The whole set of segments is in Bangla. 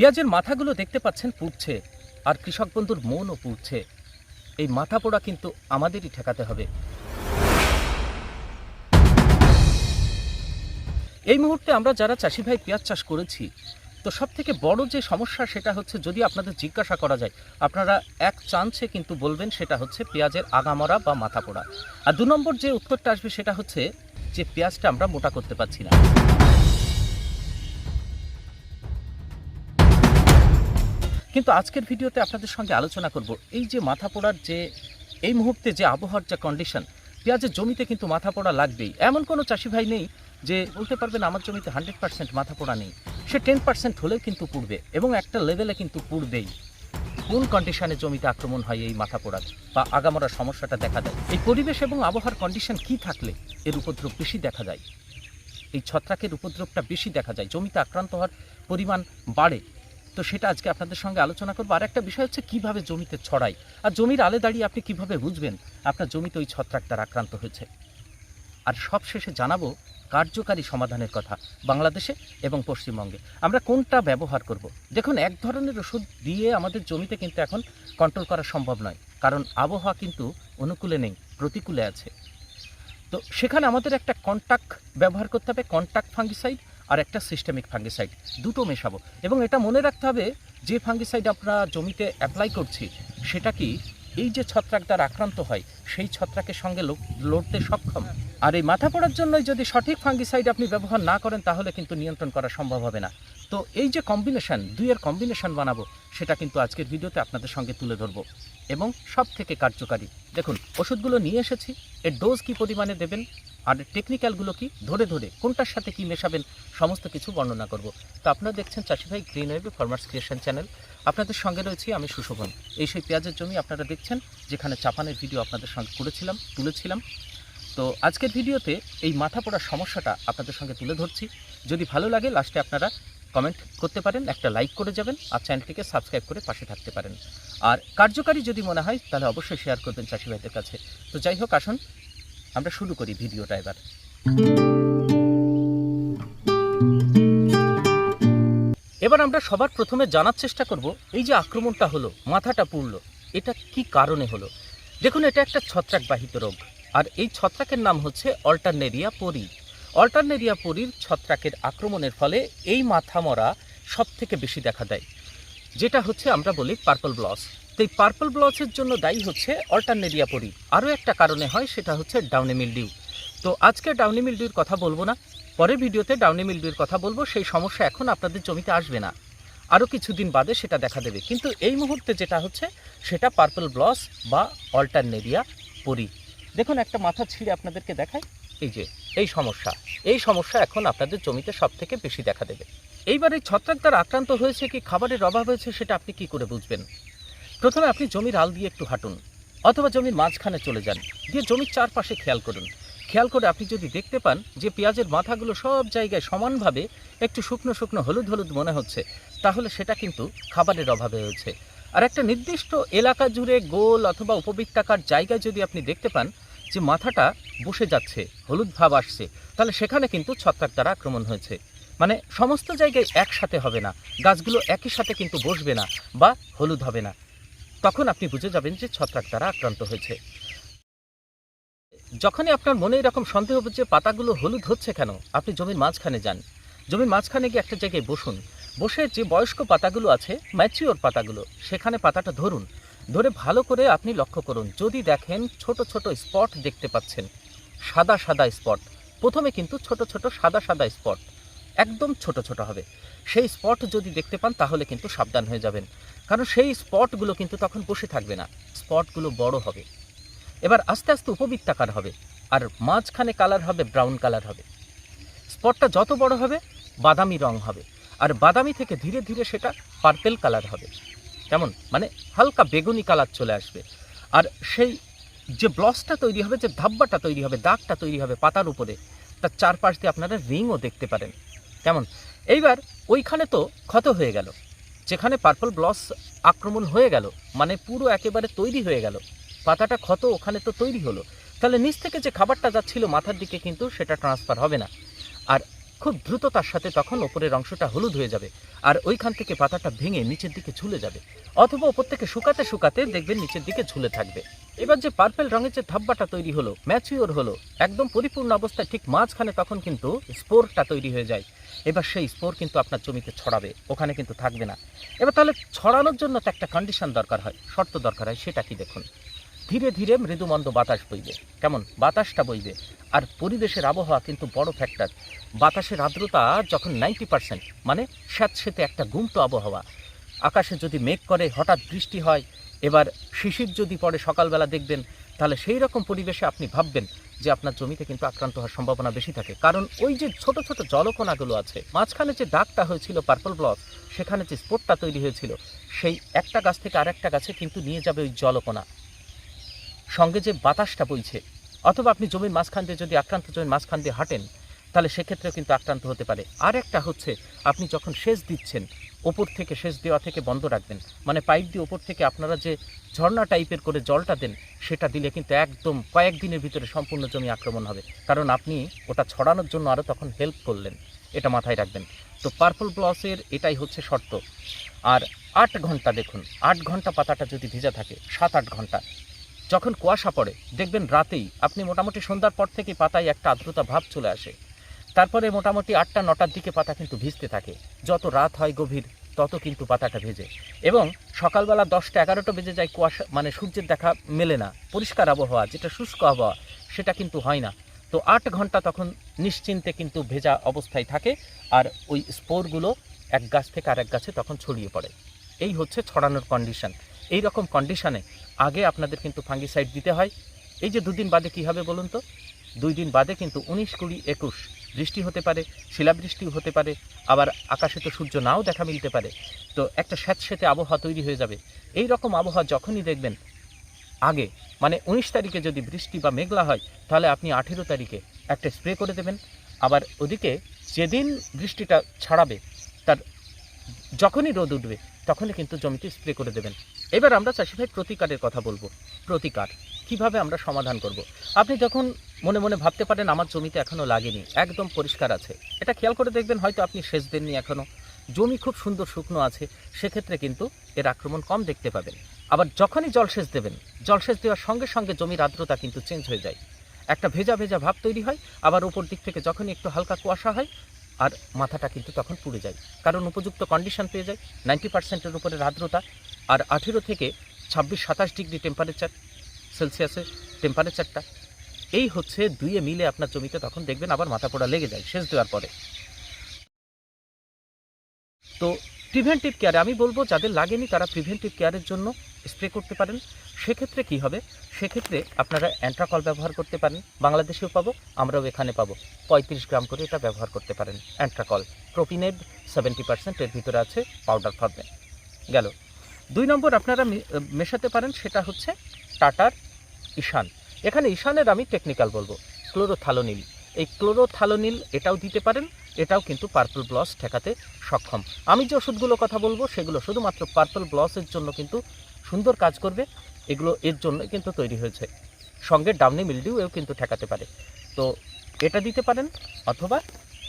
পেঁয়াজের মাথাগুলো দেখতে পাচ্ছেন পুড়ছে, আর কৃষক বন্ধুর মনও পুড়ছে। এই মাথা পোড়া কিন্তু আমাদেরই ঠেকাতে হবে। এই মুহূর্তে আমরা যারা চাষি ভাই পেঁয়াজ চাষ করেছি, তো সব থেকে বড় যে সমস্যা সেটা হচ্ছে যদি আপনাদের জিজ্ঞাসা করা যায়, আপনারা এক চান্সে কিন্তু বলবেন সেটা হচ্ছে পেঁয়াজের আগামরা বা মাথা পোড়া। আর দু নম্বর যে উত্তরটা আসবে সেটা হচ্ছে যে পেঁয়াজটা আমরা মোটা করতে পারছি না। কিন্তু আজকের ভিডিওতে আপনাদের সঙ্গে আলোচনা করব এই যে মাথা পোড়ার যে, এই মুহূর্তে যে আবহাওয়ার যে কন্ডিশন পেঁয়াজের জমিতে কিন্তু মাথা পোড়া লাগবেই। এমন কোনো চাষি ভাই নেই যে বলতে পারবেন আমার জমিতে হান্ড্রেড পার্সেন্ট মাথা পোড়া নেই। সে টেন পার্সেন্ট হলেও কিন্তু পুড়বে এবং একটা লেভেলে কিন্তু পুড়বেই। কোন কন্ডিশনে জমিতে আক্রমণ হয় এই মাথা পোড়ার বা আগামরা সমস্যাটা দেখা দেয়? এই পরিবেশ এবং আবহাওয়ার কন্ডিশন কি থাকলে এর উপদ্রব বেশি দেখা যায়? এই ছত্রাকের উপদ্রবটা বেশি দেখা যায়। জমিতে আক্রান্ত হওয়ার পরিমাণ বাড়ে। তো সেটা আজকে আপনাদের সঙ্গে আলোচনা করব। আর একটা বিষয় হচ্ছে কীভাবে জমিতে ছড়ায় আর জমির আলে দাঁড়িয়ে আপনি কীভাবে বুঝবেন আপনার জমিতে ওই ছত্রাক দ্বারা আক্রান্ত হয়েছে? আর সবশেষে জানাব কার্যকারী সমাধানের কথা বাংলাদেশে এবং পশ্চিমবঙ্গে। আমরা কোনটা ব্যবহার করব। দেখুন, এক ধরনের ওষুধ দিয়ে আমাদের জমিতে কিন্তু এখন কন্ট্রোল করা সম্ভব নয়। কারণ আবহাওয়া কিন্তু অনুকূলে নেই, প্রতিকূলে আছে। তো সেখানে আমাদের একটা কন্ট্যাক্ট ব্যবহার করতে হবে কন্টাক্ট ফাঙ্গিসাইড আর একটা সিস্টেমিক ফাঙ্গিসাইড দুটো মেশাবো। এবং এটা মনে রাখতে হবে, যে ফাঙ্গিসাইড আমরা জমিতে অ্যাপ্লাই করছি, সেটা কি এই যে ছত্রাক দ্বারা আক্রান্ত হয়, সেই ছত্রাকের সঙ্গে লড়তে সক্ষম। আর এই মাথা পড়ার জন্য যদি সঠিক ফাঙ্গিসাইড আপনি ব্যবহার না করেন, তাহলে কিন্তু নিয়ন্ত্রণ করা সম্ভব হবে না। তো এই যে কম্বিনেশন দুইয়ের কম্বিনেশন বানাবো, সেটা কিন্তু আজকের ভিডিওতে আপনাদের সঙ্গে তুলে ধরবো। এবং সব থেকে কার্যকারী, দেখুন, ওষুধগুলো নিয়ে এসেছি, এর ডোজ কি পরিমাণে দেবেন আর টেকনিক্যালগুলো কি? ধরে ধরে কোনটার সাথে কি মেশাবেন? সমস্ত কিছু বর্ণনা করব। তো আপনারা দেখছেন চাষি ভাই গ্রিন ওয়েবে ফার্মার্স ক্রিয়েশন চ্যানেল আপনাদের সঙ্গে রয়েছি আমি সুশোভন। এই সেই পেঁয়াজের জমি আপনারা দেখছেন, যেখানে চাপানের ভিডিও আপনাদের সঙ্গে করেছিলাম, তুলেছিলাম। তো আজকের ভিডিওতে এই মাথা পড়ার সমস্যাটা আপনাদের সঙ্গে তুলে ধরছি। যদি ভালো লাগে লাস্টে আপনারা কমেন্ট করতে পারেন, একটা লাইক করে যাবেন, আর চ্যানেলটিকে সাবস্ক্রাইব করে পাশে থাকতে পারেন। আর কার্যকারী যদি মনে হয়, তাহলে অবশ্যই শেয়ার করবেন চাষিভাইদের কাছে। তো যাই হোক, আসুন আমরা শুরু করি ভিডিওটা এবার। এবার আমরা সবার প্রথমে জানার চেষ্টা করব, এই যে আক্রমণটা হলো, মাথাটা পুড়লো, এটা কি কারণে হলো? দেখুন, এটা একটা ছত্রাকবাহিত রোগ, আর এই ছত্রাকের নাম হচ্ছে অল্টারনেরিয়া পরি। অল্টারনেরিয়া পরির ছত্রাকের আক্রমণের ফলে এই মাথা মরা সব থেকে বেশি দেখা দেয়, যেটা হচ্ছে আমরা বলি পার্পল ব্লস। তো এই পার্পল ব্লসের জন্য দায়ী হচ্ছে অল্টারনেরিয়া পরি। আরও একটা কারণে হয়, সেটা হচ্ছে ডাউনি মিলডিউ। তো আজকে ডাউনি মিলডিউর কথা বলব না। পরের ভিডিওতে ডাউনি মিলডিউর কথা বলব, সেই সমস্যা এখন আপনাদের জমিতে আসবে না। আরও কিছুদিন বাদে সেটা দেখা দেবে। কিন্তু এই মুহূর্তে যেটা হচ্ছে, সেটা পার্পল ব্লস বা অল্টারনেরিয়া পরি। দেখুন, একটা মাথা ছিঁড়ে আপনাদেরকে দেখায় এই যে, এই সমস্যা। এই সমস্যা এখন আপনাদের জমিতে সব থেকে বেশি দেখা দেবে। এইবার এই ছত্রাক দ্বারা আক্রান্ত হয়েছে কি, খাবারের অভাব হয়েছে, সেটা আপনি কি করে বুঝবেন? প্রথমে আপনি জমির আল দিয়ে একটু হাঁটুন, অথবা জমির মাঝখানে চলে যান, দিয়ে জমির চারপাশে খেয়াল করুন। খেয়াল করে আপনি যদি দেখতে পান যে পেঁয়াজের মাথাগুলো সব জায়গায় সমানভাবে একটু শুকনো শুকনো হলুদ হলুদ মনে হচ্ছে, তাহলে সেটা কিন্তু খাবারের অভাবে হয়েছে। আর একটা নির্দিষ্ট এলাকা জুড়ে গোল অথবা উপবৃত্তাকার জায়গায় যদি আপনি দেখতে পান যে মাথাটা বসে যাচ্ছে, হলুদ ভাব আসছে, তাহলে সেখানে কিন্তু ছত্রাক দ্বারা আক্রমণ হয়েছে। মানে সমস্ত জায়গায় একসাথে হবে না, গাছগুলো একই সাথে কিন্তু বসবে না বা হলুদ হবে না। তখন আপনি বুঝে যাবেন যে ছত্রাক দ্বারা আক্রান্ত হয়েছে। যখনই আপনার মনে এরকম সন্দেহ যে পাতাগুলো হলুদ হচ্ছে কেন, আপনি জমির মাঝখানে যান। জমির মাঝখানে গিয়ে একটা জায়গায় বসুন। বসে যে বয়স্ক পাতাগুলো আছে ম্যাচিওর পাতাগুলো, সেখানে পাতাটা ধরুন। ধরে ভালো করে আপনি লক্ষ্য করুন। যদি দেখেন ছোট ছোট স্পট দেখতে পাচ্ছেন, সাদা সাদা স্পট প্রথমে কিন্তু ছোট ছোট, সাদা সাদা স্পট একদম ছোট ছোট হবে। সেই স্পট যদি দেখতে পান, তাহলে কিন্তু সাবধান হয়ে যাবেন। কারণ সেই স্পটগুলো কিন্তু তখন বসে থাকবে না, স্পটগুলো বড় হবে। এবার আস্তে আস্তে উপবৃত্তাকার হবে, আর মাঝখানে কালার হবে, ব্রাউন কালার হবে। স্পটটা যত বড় হবে, বাদামি রং হবে, আর বাদামি থেকে ধীরে ধীরে সেটা পার্পেল কালার হবে। কেমন? মানে হালকা বেগুনি কালার চলে আসবে। আর সেই যে ব্লসটা তৈরি হবে, যে ধাব্বাটা তৈরি হবে, দাগটা তৈরি হবে পাতার উপরে, তার চারপাশ দিয়ে আপনারা রিংও দেখতে পারেন। কেমন? এইবার ওইখানে তো ক্ষত হয়ে গেল। যেখানে পার্পল ব্লস আক্রমণ হয়ে গেল মানে পুরো একেবারে তৈরি হয়ে গেল। পাতাটা ক্ষত, ওখানে তো তৈরি হলো। তাহলে নিচ থেকে যে খাবারটা যাচ্ছিল মাথার দিকে কিন্তু সেটা ট্রান্সফার হবে না। আর খুব দ্রুততার সাথে তখন ওপরের অংশটা হলুদ হয়ে যাবে, আর ওইখান থেকে পাতাটা ভেঙে নিচের দিকে ঝুলে যাবে। অথবা ওপর থেকে শুকাতে শুকাতে দেখবেন নিচের দিকে ঝুলে থাকবে। এবার যে পার্পেল রঙের যে ধাব্বাটা তৈরি হলো ম্যাচিওর হলো, একদম পরিপূর্ণ অবস্থায় ঠিক মাঝখানে তখন কিন্তু স্পোরটা তৈরি হয়ে যায়। এবার সেই স্পোর কিন্তু আপনার জমিতে ছড়াবে, ওখানে কিন্তু থাকবে না। এবার তাহলে ছড়ানোর জন্য তো একটা কন্ডিশন দরকার হয়, শর্ত দরকার হয়, সেটা কি দেখুন? ধীরে ধীরে মৃদুমন্দ বাতাস বইবে, কেমন? বাতাসটা বইবে। আর পরিবেশের আবহাওয়া কিন্তু বড় ফ্যাক্টর বাতাসের আর্দ্রতা যখন নাইনটি পার্সেন্ট মানে স্যাঁতসেঁতে একটা গুমতো আবহাওয়া। আকাশে যদি মেঘ করে, হঠাৎ বৃষ্টি হয়, এবার শিশির যদি পড়ে সকালবেলা দেখবেন, তাহলে সেই রকম পরিবেশে আপনি ভাববেন যে আপনার জমিতে কিন্তু আক্রান্ত হওয়ার সম্ভাবনা বেশি থাকে। কারণ ওই যে ছোট ছোট জলকণাগুলো আছে, মাঝখানে যে দাগটা হয়েছিল পার্পল ব্লক সেখানে যে স্পোর্টটা তৈরি হয়েছিল, সেই একটা গাছ থেকে আরেকটা গাছে কিন্তু নিয়ে যাবে ওই জলকণা। সঙ্গে যে বাতাসটা বইছে, অথবা আপনি জমির মাঝখান দিয়ে যদি আক্রান্ত জমির মাঝখান দিয়ে হাঁটেন, তাহলে সেক্ষেত্রেও কিন্তু আক্রান্ত হতে পারে। আর একটা হচ্ছে, আপনি যখন সেচ দিচ্ছেন ওপর থেকে সেচ দেওয়া থেকে বন্ধ রাখবেন। মানে পাইপ দিয়ে ওপর থেকে আপনারা যে ঝর্ণা টাইপের করে জলটা দেন, সেটা দিলে কিন্তু একদম কয়েকদিনের ভিতরে সম্পূর্ণ জমি আক্রমণ হবে। কারণ আপনি ওটা ছড়ানোর জন্য আরও তখন হেল্প করলেন, এটা মাথায় রাখবেন। তো পার্পল ব্লসের এটাই হচ্ছে শর্ত। আর আট ঘণ্টা দেখুন, আট ঘণ্টা পাতাটা যদি ভিজা থাকে, সাত আট ঘণ্টা। যখন কুয়াশা পড়ে, দেখবেন রাতেই আপনি মোটামুটি সন্ধ্যার পর থেকে পাতায় একটা আর্দ্রতা ভাব চলে আসে। তারপরে মোটামুটি আটটা, নটার দিকে পাতা কিন্তু ভিজতে থাকে। যত রাত হয় গভীর, তত কিন্তু পাতাটা ভেজে। এবং সকালবেলা দশটা, এগারোটা বেজে যায় কুয়াশা মানে সূর্যের দেখা মেলে না। পরিষ্কার আবহাওয়া, যেটা শুষ্ক আবহাওয়া, সেটা কিন্তু হয় না। তো আট ঘণ্টা তখন নিশ্চিন্তে কিন্তু ভেজা অবস্থায় থাকে আর ওই স্পোরগুলো এক গাছ থেকে আরেক গাছে তখন ছড়িয়ে পড়ে। এই হচ্ছে ছড়ানোর কন্ডিশন এই রকম কন্ডিশনে আগে আপনাদের কিন্তু ফাঙ্গিসাইড দিতে হয়। এই যে দুদিন বাদে কী হবে বলুন তো? দুই দিন বাদে কিন্তু উনিশ কুড়ি একুশ বৃষ্টি হতে পারে, শিলাবৃষ্টিও হতে পারে, আবার আকাশে তো সূর্য নাও দেখা মিলতে পারে। তো একটা স্যাঁতস্যাঁতে আবহাওয়া তৈরি হয়ে যাবে। এই রকম আবহাওয়া যখনই দেখবেন, আগে মানে উনিশ তারিখে যদি বৃষ্টি বা মেঘলা হয়, তাহলে আপনি আঠেরো তারিখে একটা স্প্রে করে দেবেন। আবার ওদিকে যেদিন বৃষ্টিটা ছাড়াবে, তার যখনই রোদ উঠবে, তখনই কিন্তু জমিতে স্প্রে করে দেবেন। এবার আমরা চাষি ভাই প্রতিকারের কথা বলব। প্রতিকার। কীভাবে আমরা সমাধান করব। আপনি যখন মনে মনে ভাবতে পারেন, আমার জমিতে এখনও লাগেনি, একদম পরিষ্কার আছে। এটা খেয়াল করে দেখবেন হয়তো আপনি সেচ দেননি এখনও জমি খুব সুন্দর শুকনো আছে, সেক্ষেত্রে কিন্তু এর আক্রমণ কম দেখতে পাবেন। আবার যখনই জলসেচ দেবেন জলসেচ দেওয়ার সঙ্গে সঙ্গে জমির আর্দ্রতা কিন্তু চেঞ্জ হয়ে যায়। একটা ভেজা ভেজা ভাব তৈরি হয়, আবার উপর দিক থেকে যখনই একটু হালকা কুয়াশা হয়, আর মাথাটা কিন্তু তখন পুড়ে যায়। কারণ উপযুক্ত কন্ডিশন পেয়ে যায় নাইনটি পার্সেন্টের উপরে আর্দ্রতা, আর আঠেরো থেকে ছাব্বিশ সাতাশ ডিগ্রি টেম্পারেচার সেলসিয়াসের টেম্পারেচারটা। এই হচ্ছে দুইয়ে মিলে আপনার জমিতে তখন দেখবেন আবার মাথা পোড়া লেগে যায় সেচ দেওয়ার পরে। তো প্রিভেন্টিভ কেয়ারে আমি বলব, যাদের লাগেনি তারা প্রিভেন্টিভ কেয়ারের জন্য স্প্রে করতে পারেন। সেক্ষেত্রে কি হবে? সেক্ষেত্রে আপনারা অ্যান্ট্রাকল ব্যবহার করতে পারেন। বাংলাদেশেও পাবো, আমরাও এখানে পাবো। পঁয়ত্রিশ গ্রাম করে এটা ব্যবহার করতে পারেন। অ্যান্ট্রাকল প্রোপিনেড সেভেন্টি পার্সেন্ট এর ভিতরে আছে পাউডার ফর্মে গেল। দুই নম্বর আপনারা মেশাতে পারেন, সেটা হচ্ছে টাটার ঈশান। এখানে ঈশানের আমি টেকনিক্যাল বলব। ক্লোরোথালোনিল। এই ক্লোরোথালোনিল এটাও দিতে পারেন, এটাও কিন্তু পার্পল ব্লস ঠেকাতে সক্ষম। আমি যে ওষুধগুলো কথা বলব, সেগুলো শুধুমাত্র পার্পল ব্লসের জন্য কিন্তু সুন্দর কাজ করবে। এগুলো এর জন্য কিন্তু তৈরি হয়েছে। সঙ্গে ডাউনি মিলডিউও কিন্তু ঠেকাতে পারে। তো এটা দিতে পারেন অথবা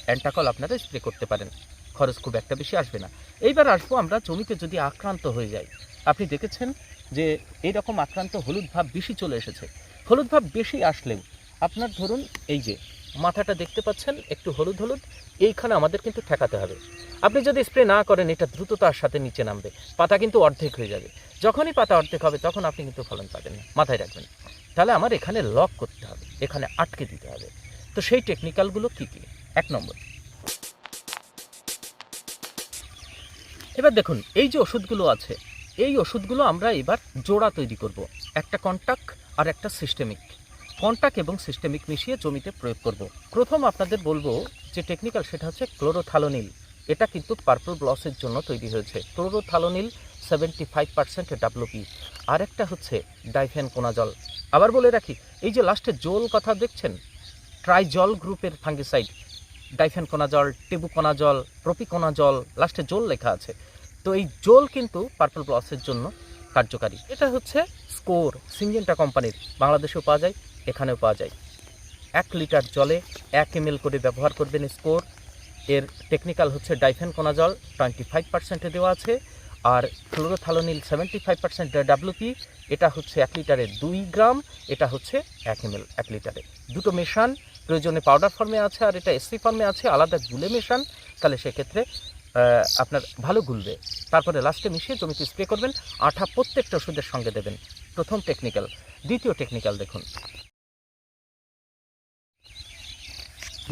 অ্যান্টাকল আপনারা স্প্রে করতে পারেন। খরচ খুব একটা বেশি আসবে না। এইবার আসব আমরা জমিতে যদি আক্রান্ত হয়ে যাই। আপনি দেখেছেন যে এই রকম আক্রান্ত হলুদ ভাব বেশি চলে এসেছে। হলুদ ভাব বেশি আসলেও আপনার ধরুন এই যে মাথাটা দেখতে পাচ্ছেন, একটু হলুদ হলুদ, এইখানে আমাদের কিন্তু ঠেকাতে হবে। আপনি যদি স্প্রে না করেন, এটা দ্রুততার সাথে নিচে নামবে, পাতা কিন্তু অর্ধেক হয়ে যাবে। যখনই পাতা অর্ধেক হবে, তখন আপনি কিন্তু ফলন পাবেন না, মাথায় রাখবেন। তাহলে আমার এখানে লক করতে হবে, এখানে আটকে দিতে হবে। তো সেই টেকনিক্যালগুলো কী কী? এক নম্বর। এবার দেখুন, এই যে ওষুধগুলো আছে এই ওষুধগুলো আমরা এবার জোড়া তৈরি করব। একটা কন্টাক্ট আর একটা সিস্টেমিক কন্টাক্ট এবং সিস্টেমিক মিশিয়ে জমিতে প্রয়োগ করব। প্রথম আপনাদের বলব যে টেকনিক্যাল সেটা হচ্ছে ক্লোরোথালোনিল এটা কিন্তু পার্পল ব্লসের জন্য তৈরি হয়েছে। Chlorothalonil seventy five percent WP আর একটা হচ্ছে ডাইফেন কোনাজল আবার বলে রাখি, এই যে লাস্টে জল কথা দেখছেন? ট্রাইজল গ্রুপের fungicide difenoconazole tebuconazole propiconazole লাস্টে জল লেখা আছে। তো এই জল কিন্তু পার্পল ব্লসের জন্য কার্যকারী। এটা হচ্ছে স্কোর সিঙ্গেন্টা কোম্পানির। বাংলাদেশেও পাওয়া যায়, এখানেও পাওয়া যায়। এক লিটার জলে এক এম করে ব্যবহার করবেন স্কোর এর টেকনিক্যাল হচ্ছে ডাইফেন কোনাজল টোয়েন্টি ফাইভ পার্সেন্টে দেওয়া আছে। আর chlorothalonil seventy five percent WP এটা হচ্ছে এক লিটারে দুই গ্রাম, এটা হচ্ছে এক এম এক লিটারে। দুটো মেশান, প্রয়োজনে পাউডার ফর্মে আছে আর এটা এসি ফর্মে আছে, আলাদা গুলে মেশান। তাহলে সেক্ষেত্রে আপনার ভালো গুলবে। তারপরে লাস্টে মিশিয়ে জমিতে স্প্রে করবেন, আঠা প্রত্যেকটা ওষুধের সঙ্গে দেবেন। প্রথম টেকনিক্যাল দ্বিতীয় টেকনিক্যাল দেখুন।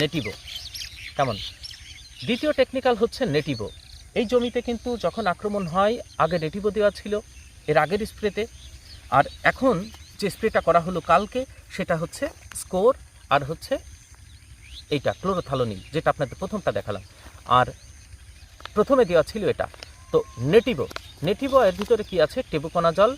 নেটিভো কেমন? দ্বিতীয় টেকনিক্যাল হচ্ছে নেটিভো এই জমিতে কিন্তু যখন আক্রমণ হয়, আগে নেটিভো দেওয়া ছিল, এর আগের স্প্রেতে। আর এখন যে স্প্রেটা করা হলো কালকে, সেটা হচ্ছে স্কোর, আর হচ্ছে এইটা ক্লোরোথালোনিল যেটা আপনাদের প্রথমটা দেখালাম। আর প্রথমে দেওয়া ছিল এটা। তো নেটিভো নেটিভো এর ভিতরে কি আছে? টেবুকোনাজল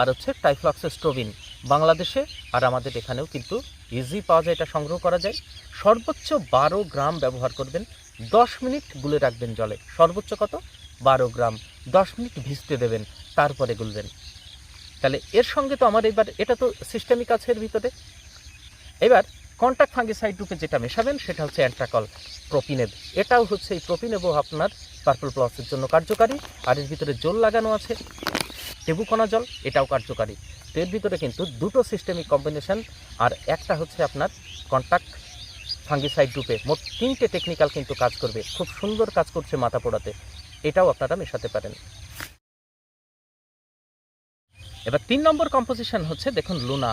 আর হচ্ছে টাইফ্লক্সেস্ট্রোবিন বাংলাদেশে আর আমাদের এখানেও কিন্তু ইজি পাওয়া যায় এটা সংগ্রহ করা যায়। সর্বোচ্চ বারো গ্রাম ব্যবহার করবেন। দশ মিনিট গুলে রাখবেন জলে। সর্বোচ্চ কত? বারো গ্রাম। দশ মিনিট ভিজতে দেবেন, তারপরে গুলবেন। তাহলে এর সঙ্গে তো আমার এবার, এটা তো সিস্টেমিক আছে এর ভিতরে। এবার কন্ট্যাক্ট ফাঙ্গিসাইড রূপে যেটা মেশাবেন, সেটা হচ্ছে অ্যান্ট্রাকল প্রোপিনেব এটাও হচ্ছে এই প্রোপিনেবও আপনার পার্পল প্লাসের জন্য কার্যকারী, আর এর ভিতরে জল লাগানো আছে, টেবুকণা জল, এটাও কার্যকারী। তো এর ভিতরে কিন্তু দুটো সিস্টেমিক কম্বিনেশন আর একটা হচ্ছে আপনার কন্ট্যাক্ট ফাঙ্গিসাইড রূপে মোট তিনটে টেকনিক্যাল কিন্তু কাজ করবে, খুব সুন্দর কাজ করছে মাথা পোড়াতে। এটাও আপনারা মেশাতে পারেন। এবার তিন নম্বর কম্পোজিশন হচ্ছে, দেখুন, লুনা।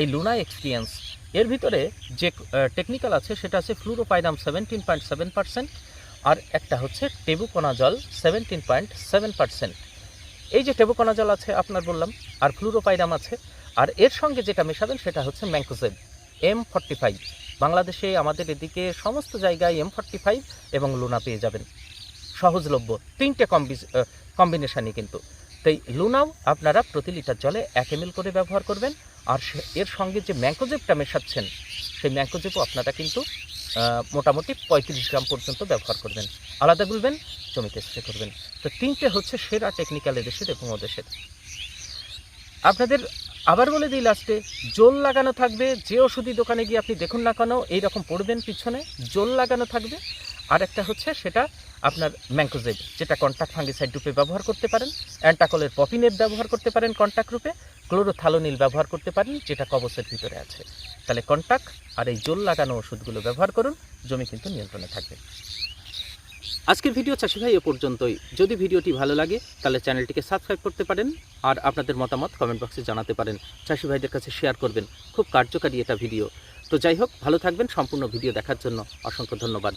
এই লুনা এক্সপিরিয়েন্স এর ভিতরে যে টেকনিক্যাল আছে, সেটা আছে fluopyram seventeen point seven percent আর একটা হচ্ছে tebuconazole seventeen point seven percent এই যে টেবুকোনাজল আছে, আপনার বললাম, আর ফ্লুরোপাইরাম আছে, আর এর সঙ্গে যেটা মেশাবেন, সেটা হচ্ছে ম্যাঙ্কোজেব এম ফর্টি ফাইভ বাংলাদেশে আমাদের এদিকে সমস্ত জায়গায় এম ফর্টি ফাইভ এবং লুনা পেয়ে যাবেন। সহজলভ্য, তিনটে কম্বি কম্বিনেশানই কিন্তু। তাই লুনাও আপনারা প্রতি লিটার জলে এক এম করে ব্যবহার করবেন আর এর সঙ্গে যে ম্যাঙ্কোজেপটা মেশাচ্ছেন, সেই ম্যাঙ্কোজেবও আপনারা কিন্তু মোটামুটি পঁয়ত্রিশ গ্রাম পর্যন্ত ব্যবহার করবেন। আলাদা গুলবেন, জমিতে স্প্রে করবেন। তো তিনটে হচ্ছে সেরা টেকনিক্যাল এদেশের এবং ওদেশের আপনাদের আবার বলে দিই লাস্টে জোল লাগানো থাকবে, যে ওষুধি দোকানে গিয়ে আপনি দেখুন না কেন, এইরকম পড়বেন পিছনে, জোল লাগানো থাকবে। আর একটা হচ্ছে সেটা আপনার ম্যাঙ্কোজেব যেটা কন্ট্যাক্ট ফাঙ্গিসাইড রূপে ব্যবহার করতে পারেন, অ্যান্টাকলের পপিনেট ব্যবহার করতে পারেন কন্ট্যাক্ট রূপে, ক্লোরোথালোনিল ব্যবহার করতে পারেন, যেটা কবসের ভিতরে আছে। তাহলে কন্ট্যাক্ট আর এই জোল লাগানো ওষুধগুলো ব্যবহার করুন, জমি কিন্তু নিয়ন্ত্রণে থাকবে। আজকের ভিডিও চাষি ভাই এ পর্যন্তই। যদি ভিডিওটি ভালো লাগে, তাহলে চ্যানেলটিকে সাবস্ক্রাইব করতে পারেন, আর আপনাদের মতামত কমেন্ট বক্সে জানাতে পারেন। চাষি ভাইদের কাছে শেয়ার করবেন, খুব কার্যকারী এটা ভিডিও। তো যাই হোক, ভালো থাকবেন, সম্পূর্ণ ভিডিও দেখার জন্য অসংখ্য ধন্যবাদ।